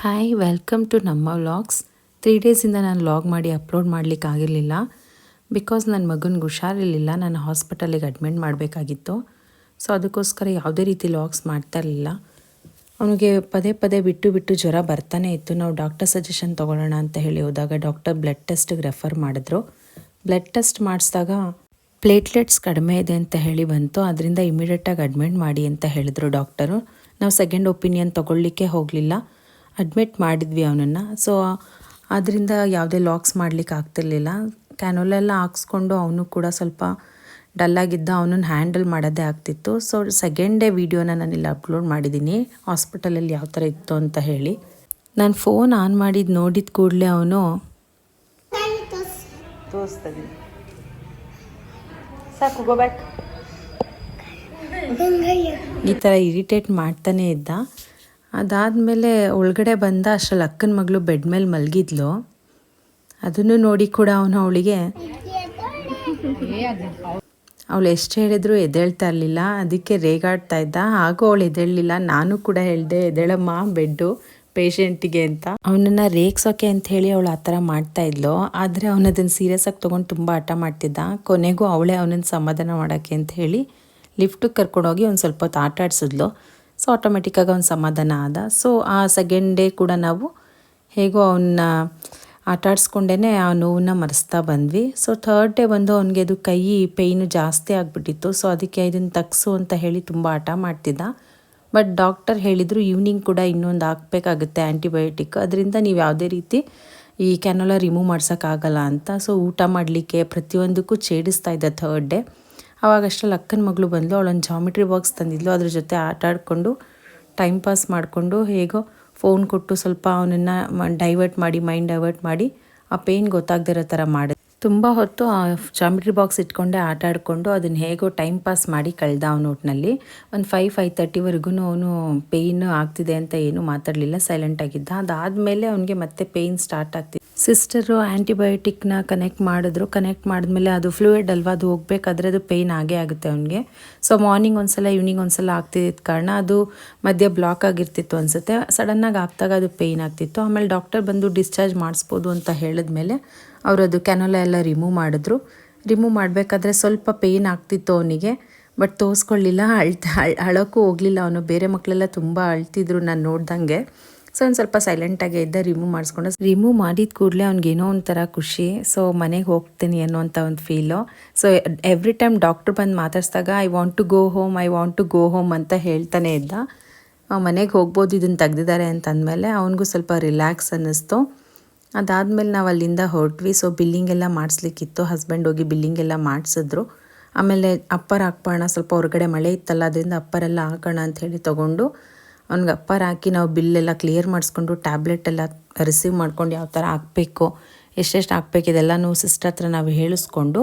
Hi welcome to ನಮ್ಮ vlogs three ಡೇಸಿಂದ ನಾನು ಲಾಗ್ ಮಾಡಿ ಅಪ್ಲೋಡ್ ಮಾಡಲಿಕ್ಕೆ ಆಗಿರಲಿಲ್ಲ. ಬಿಕಾಸ್ ನನ್ನ ಮಗನಿಗೆ ಹುಷಾರಿರಲಿಲ್ಲ ನಾನು ಹಾಸ್ಪಿಟಲಿಗೆ ಅಡ್ಮಿಟ್ ಮಾಡಬೇಕಾಗಿತ್ತು. ಸೊ ಅದಕ್ಕೋಸ್ಕರ ಯಾವುದೇ ರೀತಿ ಲಾಗ್ಸ್ ಮಾಡ್ತಾ ಇರಲಿಲ್ಲ. ಅವನಿಗೆ ಪದೇ ಪದೇ ಬಿಟ್ಟು ಬಿಟ್ಟು ಜ್ವರ ಬರ್ತಾನೆ ಇತ್ತು. ನಾವು ಡಾಕ್ಟರ್ ಸಜೆಷನ್ ತೊಗೊಳ್ಳೋಣ ಅಂತ ಹೇಳಿ ಹೋದಾಗ ಡಾಕ್ಟರ್ ಬ್ಲಡ್ ಟೆಸ್ಟಿಗೆ ರೆಫರ್ ಮಾಡಿದ್ರು. ಬ್ಲಡ್ ಟೆಸ್ಟ್ ಮಾಡಿಸಿದಾಗ ಪ್ಲೇಟ್ಲೆಟ್ಸ್ ಕಡಿಮೆ ಇದೆ ಅಂತ ಹೇಳಿ ಬಂತು. ಅದರಿಂದ ಇಮಿಡಿಯೇಟಾಗಿ ಅಡ್ಮಿಟ್ ಮಾಡಿ ಅಂತ ಹೇಳಿದ್ರು ಡಾಕ್ಟರು ನಾವು ಸೆಕೆಂಡ್ ಒಪಿನಿಯನ್ ತೊಗೊಳ್ಲಿಕ್ಕೆ ಹೋಗಲಿಲ್ಲ. ಅಡ್ಮಿಟ್ ಮಾಡಿದ್ವಿ ಅವನನ್ನು. ಸೊ ಅದರಿಂದ ಯಾವುದೇ ಲಾಕ್ಸ್ ಮಾಡಲಿಕ್ಕೆ ಆಗ್ತಿರ್ಲಿಲ್ಲ. ಕ್ಯಾನೋಲೆಲ್ಲ ಹಾಕ್ಸ್ಕೊಂಡು ಅವನು ಕೂಡ ಸ್ವಲ್ಪ ಡಲ್ಲಾಗಿದ್ದ ಅವನನ್ನು ಹ್ಯಾಂಡಲ್ ಮಾಡೋದೇ ಆಗ್ತಿತ್ತು. ಸೊ ಸೆಕೆಂಡ್ ಡೇ ವೀಡಿಯೋನ ನಾನು ಇಲ್ಲಿ ಅಪ್ಲೋಡ್ ಮಾಡಿದ್ದೀನಿ. ಹಾಸ್ಪಿಟಲಲ್ಲಿ ಯಾವ ಥರ ಇತ್ತು ಅಂತ ಹೇಳಿ. ನಾನು ಫೋನ್ ಆನ್ ಮಾಡಿದ್ದು ನೋಡಿದ ಕೂಡಲೇ ಅವನು ನಾನು ತೋರ್ಸ್ ತೋರಿಸ್ತದೆ ಸಾಕು ಗೋ ಬ್ಯಾಕ್ ಈ ಥರ ಇರಿಟೇಟ್ ಮಾಡ್ತಾನೆ ಇದ್ದ. ಅದಾದಮೇಲೆ ಒಳಗಡೆ ಬಂದ ಅಷ್ಟರಲ್ಲಿ ಅಕ್ಕನ ಮಗಳು ಬೆಡ್ ಮೇಲೆ ಮಲಗಿದ್ಲು. ಅದನ್ನು ನೋಡಿ ಕೂಡ ಅವನು ಅವಳಿಗೆ ಅವಳು ಎಷ್ಟು ಹೇಳಿದ್ರು ಎದ್ದೇಳ್ತಾ ಇರಲಿಲ್ಲ. ಅದಕ್ಕೆ ರೇಗಾಡ್ತಾ ಇದ್ದ. ಹಾಗೂ ಅವಳು ಎದ್ದೇಳಲಿಲ್ಲ. ನಾನು ಕೂಡ ಹೇಳಿದೆ ಎದ್ದೇಳಮ್ಮ ಬೆಡ್ಡು. ಪೇಷಂಟಿಗೆ ಅಂತ. ಅವನನ್ನ ರೇಗ್ಸೋಕೆ ಅಂತ ಹೇಳಿ ಅವಳು ಆ ಥರ ಮಾಡ್ತಾ ಇದ್ಲು. ಆದರೆ ಅವನದನ್ನ ಸೀರಿಯಸ್ ಆಗಿ ತೊಗೊಂಡು ತುಂಬ ಹಠ ಮಾಡ್ತಿದ್ದ. ಕೊನೆಗೂ ಅವಳೇ ಅವನನ್ನು ಸಮಾಧಾನ ಮಾಡೋಕ್ಕೆ ಅಂತ ಹೇಳಿ ಲಿಫ್ಟಿಗೆ ಕರ್ಕೊಂಡೋಗಿ ಒಂದು ಸ್ವಲ್ಪ ಹೊತ್ತು ಆಟ ಆಡಿಸಿದ್ಲು. ಸೊ ಆಟೋಮೆಟಿಕ್ಕಾಗಿ ಅವ್ನು ಸಮಾಧಾನ ಆದ. ಸೊ ಆ ಸೆಕೆಂಡ್ ಡೇ ಕೂಡ ನಾವು ಹೇಗೋ ಅವನ್ನ ಆಟ ಆಡಿಸ್ಕೊಂಡೇ ಆ ನೋವನ್ನ ಮರೆಸ್ತಾ ಬಂದ್ವಿ. ಸೊ ಥರ್ಡ್ ಡೇ ಬಂದು ಅವನಿಗೆ ಅದು ಕೈ ಪೇಯ್ನು ಜಾಸ್ತಿ ಆಗಿಬಿಟ್ಟಿತ್ತು. ಸೊ ಅದಕ್ಕೆ ಇದನ್ನು ತಗ್ಸು ಅಂತ ಹೇಳಿ ತುಂಬ ಆಟ ಮಾಡ್ತಿದ್ದ. ಬಟ್ ಡಾಕ್ಟರ್ ಹೇಳಿದರು ಈವ್ನಿಂಗ್ ಕೂಡ ಇನ್ನೊಂದು ಹಾಕ್ಬೇಕಾಗುತ್ತೆ ಆ್ಯಂಟಿಬಯೋಟಿಕ್ ಅದರಿಂದ ನೀವು ಯಾವುದೇ ರೀತಿ ಈ ಕ್ಯಾನೋಲ ರಿಮೂವ್ ಮಾಡ್ಸೋಕ್ಕಾಗಲ್ಲ ಅಂತ. ಸೊ ಊಟ ಮಾಡಲಿಕ್ಕೆ ಪ್ರತಿಯೊಂದಕ್ಕೂ ಛೇಡಿಸ್ತಾ ಇದ್ದ ಥರ್ಡ್ ಡೇ ಅವಾಗ ಅಷ್ಟರಲ್ಲಿ ಅಕ್ಕನ ಮಗಳು ಬಂದಳು ಅವಳೊಂದು ಜಾಮಿಟ್ರಿ ಬಾಕ್ಸ್ ತಂದಿದ್ಲು. ಅದ್ರ ಜೊತೆ ಆಟ ಆಡಿಕೊಂಡು ಟೈಮ್ ಪಾಸ್ ಮಾಡಿಕೊಂಡು ಹೇಗೋ ಫೋನ್ ಕೊಟ್ಟು ಸ್ವಲ್ಪ ಅವನನ್ನು ಡೈವರ್ಟ್ ಮಾಡಿ ಮೈಂಡ್ ಡೈವರ್ಟ್ ಮಾಡಿ, ಆ ಪೇಯ್ನ್ ಗೊತ್ತಾಗದಿರೋ ಥರ ಮಾಡಿದೆ ತುಂಬ ಹೊತ್ತು ಆ ಜಾಮಿಟ್ರಿ ಬಾಕ್ಸ್ ಇಟ್ಕೊಂಡೆ ಆಟ ಆಡಿಕೊಂಡು ಅದನ್ನು ಹೇಗೋ ಟೈಮ್ ಪಾಸ್ ಮಾಡಿ ಕಳೆದ ಅವನ ಒಟ್ಟಿನಲ್ಲಿ ಒಂದು ಫೈವ್ ಫೈವ್ ತರ್ಟಿವರೆಗೂ ಅವನು ಪೇಯ್ನ್ ಆಗ್ತಿದೆ ಅಂತ ಏನೂ ಮಾತಾಡಲಿಲ್ಲ ಸೈಲೆಂಟ್ ಆಗಿದ್ದ. ಅದಾದಮೇಲೆ ಅವನಿಗೆ ಮತ್ತೆ ಪೇಯ್ನ್ ಸ್ಟಾರ್ಟ್ ಆಗ್ತಿದೆ. ಸಿಸ್ಟರು ಆ್ಯಂಟಿಬಯೋಟಿಕ್ನ ಕನೆಕ್ಟ್ ಮಾಡಿದ್ರು. ಕನೆಕ್ಟ್ ಮಾಡಿದ್ಮೇಲೆ ಅದು ಫ್ಲೂಯಿಡ್ ಅಲ್ವಾ, ಅದು ಹೋಗ್ಬೇಕಾದ್ರೆ ಅದು ಪೇಯ್ನ್ ಆಗೇ ಆಗುತ್ತೆ ಅವನಿಗೆ. ಸೊ ಮಾರ್ನಿಂಗ್ ಒಂದ್ಸಲ ಈವ್ನಿಂಗ್ ಒಂದ್ಸಲ ಆಗ್ತಿದ್ದ ಕಾರಣ ಅದು ಮಧ್ಯೆ ಬ್ಲಾಕ್ ಆಗಿರ್ತಿತ್ತು ಅನಿಸುತ್ತೆ. ಸಡನ್ನಾಗಿ ಆಗ್ತಾಗ ಅದು ಪೇಯ್ನ್ ಆಗ್ತಿತ್ತು. ಆಮೇಲೆ ಡಾಕ್ಟರ್ ಬಂದು ಡಿಸ್ಚಾರ್ಜ್ ಮಾಡಿಸ್ಬೋದು ಅಂತ ಹೇಳಿದ್ಮೇಲೆ ಅವರು ಅದು ಕ್ಯಾನೋಲ ಎಲ್ಲ ರಿಮೂವ್ ಮಾಡಿದ್ರು. ರಿಮೂವ್ ಮಾಡಬೇಕಾದ್ರೆ ಸ್ವಲ್ಪ ಪೇಯ್ನ್ ಆಗ್ತಿತ್ತು ಅವನಿಗೆ ಬಟ್ ತೋರಿಸ್ಕೊಳ್ಳಿಲ್ಲ. ಅಳ್ತ, ಅಳ್, ಅಳೋಕ್ಕೂ ಹೋಗಲಿಲ್ಲ ಅವನು. ಬೇರೆ ಮಕ್ಕಳೆಲ್ಲ ತುಂಬ ಅಳ್ತಿದ್ರು ನಾನು ನೋಡ್ದಂಗೆ. ಸೊ ಒಂದು ಸ್ವಲ್ಪ ಸೈಲೆಂಟಾಗೆ ಇದ್ದ ರಿಮೂವ್ ಮಾಡಿಸ್ಕೊಂಡು. ರಿಮೂವ್ ಮಾಡಿದ ಕೂಡಲೇ ಅವ್ನಿಗೇನೋ ಒಂಥರ ಖುಷಿ. ಸೊ ಮನೆಗೆ ಹೋಗ್ತೀನಿ ಅನ್ನೋಂಥ ಒಂದು feel so every time doctor ಬಂದು ಮಾತಾಡ್ಸಿದಾಗ I want to go home I want to go home ಅಂತ ಹೇಳ್ತಾನೆ ಇದ್ದ. ಮನೆಗೆ ಹೋಗ್ಬೋದು ಇದನ್ನು ತೆಗ್ದಿದ್ದಾರೆ ಅಂತ ಅಂದಮೇಲೆ ಅವನಿಗೂ ಸ್ವಲ್ಪ ರಿಲ್ಯಾಕ್ಸ್ ಅನ್ನಿಸ್ತು. ಅದಾದಮೇಲೆ ನಾವು ಅಲ್ಲಿಂದ ಹೊರಟ್ವಿ. ಸೊ ಬಿಲ್ಲಿಂಗ್ ಎಲ್ಲ ಮಾಡಿಸ್ಲಿಕ್ಕಿತ್ತು. ಹಸ್ಬೆಂಡ್ ಹೋಗಿ ಬಿಲ್ಲಿಂಗ್ ಎಲ್ಲ ಮಾಡಿಸಿದ್ರು. ಆಮೇಲೆ ಅಪ್ಪರ್ ಹಾಕ್ಬೋಣ, ಸ್ವಲ್ಪ ಹೊರಗಡೆ ಮಳೆ ಇತ್ತಲ್ಲ, ಅದರಿಂದ ಅಪ್ಪರೆಲ್ಲ ಹಾಕೋಣ ಅಂತ ಹೇಳಿ ತೊಗೊಂಡು ಅವ್ನಿಗೆ ಅಪ್ಪರ್ ಹಾಕಿ ನಾವು ಬಿಲ್ಲೆಲ್ಲ ಕ್ಲಿಯರ್ ಮಾಡಿಸ್ಕೊಂಡು ಟ್ಯಾಬ್ಲೆಟ್ ಎಲ್ಲ ರಿಸೀವ್ ಮಾಡ್ಕೊಂಡು ಯಾವ ಥರ ಹಾಕಬೇಕು, ಎಷ್ಟೆಷ್ಟು ಹಾಕ್ಬೇಕು ಇದೆಲ್ಲನೂ ಸಿಸ್ಟರ್ ಹತ್ರ ನಾವು ಹೇಳಿಸ್ಕೊಂಡು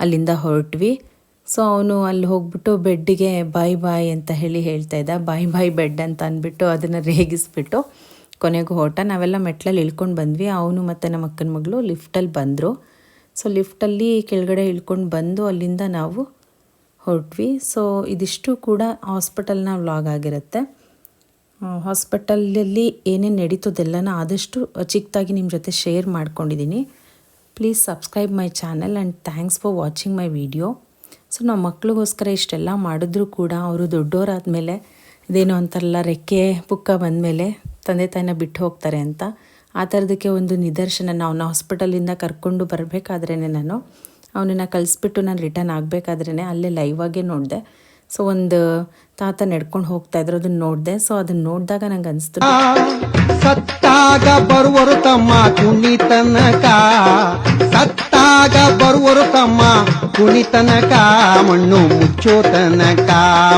ಅಲ್ಲಿಂದ ಹೊರಟ್ವಿ. ಸೊ ಅವನು ಅಲ್ಲಿ ಹೋಗ್ಬಿಟ್ಟು ಬೆಡ್ಡಿಗೆ ಬಾಯ್ ಬಾಯ್ ಅಂತ ಹೇಳಿ ಹೇಳ್ತಾ ಇದ್ದ. ಬಾಯ್ ಬಾಯ್ ಬೆಡ್ ಅಂತ ಅಂದ್ಬಿಟ್ಟು ಅದನ್ನು ರೇಗಿಸ್ಬಿಟ್ಟು ಕೊನೆಗೂ ಹೊರಟ. ನಾವೆಲ್ಲ ಮೆಟ್ಲಲ್ಲಿ ಇಳ್ಕೊಂಡು ಬಂದ್ವಿ. ಅವನು ಮತ್ತು ನಮ್ಮ ಅಕ್ಕನ ಮಗಳು ಲಿಫ್ಟಲ್ಲಿ ಬಂದರು. ಸೊ ಲಿಫ್ಟಲ್ಲಿ ಕೆಳಗಡೆ ಇಳ್ಕೊಂಡು ಬಂದು ಅಲ್ಲಿಂದ ನಾವು ಹೊರಟ್ವಿ. ಸೊ ಇದಿಷ್ಟು ಕೂಡ ಹಾಸ್ಪಿಟಲ್ನ ವ್ಲಾಗ್ ಆಗಿರುತ್ತೆ. ಹಾಸ್ಪಿಟಲಲ್ಲಿ ಏನೇನು ನಡೀತದೆಲ್ಲನ ಆದಷ್ಟು ಚಿಕ್ಕದಾಗಿ ನಿಮ್ಮ ಜೊತೆ ಶೇರ್ ಮಾಡ್ಕೊಂಡಿದ್ದೀನಿ please subscribe my channel and thanks for watching my video so ನಮ್ಮ ಮಕ್ಳಿಗೋಸ್ಕರ ಇಷ್ಟೆಲ್ಲ ಮಾಡಿದ್ರೂ ಕೂಡ ಅವರು ದೊಡ್ಡವರಾದ್ಮೇಲೆ ಇದೇನು ಅಂತಾರಲ್ಲ, ರೆಕ್ಕೆ ಪುಕ್ಕ ಬಂದಮೇಲೆ ತಂದೆ ತಾಯಿನ ಬಿಟ್ಟು ಹೋಗ್ತಾರೆ ಅಂತ. ಆ ಥರದಕ್ಕೆ ಒಂದು ನಿದರ್ಶನ ನಾವು ಹಾಸ್ಪಿಟಲಿಂದ ಕರ್ಕೊಂಡು ಬರಬೇಕಾದ್ರೇ ನಾನು. ಅವನನ್ನು ಕಳಿಸ್ಬಿಟ್ಟು ನಾನು ರಿಟರ್ನ್ ಆಗಬೇಕಾದ್ರೇ ಅಲ್ಲೇ ಲೈವಾಗೇ ನೋಡಿದೆ. ಸೊ ಒಂದು ತಾತ ನಡ್ಕೊಂಡು ಹೋಗ್ತಾ ಇದ್ರು ಅದನ್ನ ನೋಡಿದೆ. ಸೊ ಅದನ್ನ ನೋಡಿದಾಗ ನಂಗೆ ಅನಿಸ್ತು ಸತ್ತಾಗ ಬರುವರು ತಮ್ಮ ಕುಣಿತನಕ ಸತ್ತಾಗ ಬರುವರು ತಮ್ಮ ಕುಣಿತನಕ ಮಣ್ಣು ಮುಚ್ಚೋ ತನಕ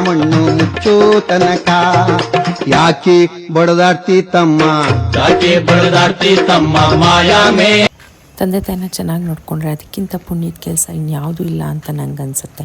ಮಣ್ಣು ಮುಚ್ಚೋ ತನಕ ಯಾಕೆ ಬಡದಾಡ್ತಿ ತಮ್ಮ? ಯಾಕೆ ಬಡದಾಡ್ತಿ ತಮ್ಮ ಮಾಯಾಮೇ ತಂದೆ ತಾಯಿನ ಚೆನ್ನಾಗಿ ನೋಡ್ಕೊಂಡ್ರೆ ಅದಕ್ಕಿಂತ ಪುಣ್ಯದ ಕೆಲಸ ಇನ್ಯಾವುದೂ ಇಲ್ಲ ಅಂತ ನಂಗೆ ಅನಿಸುತ್ತೆ.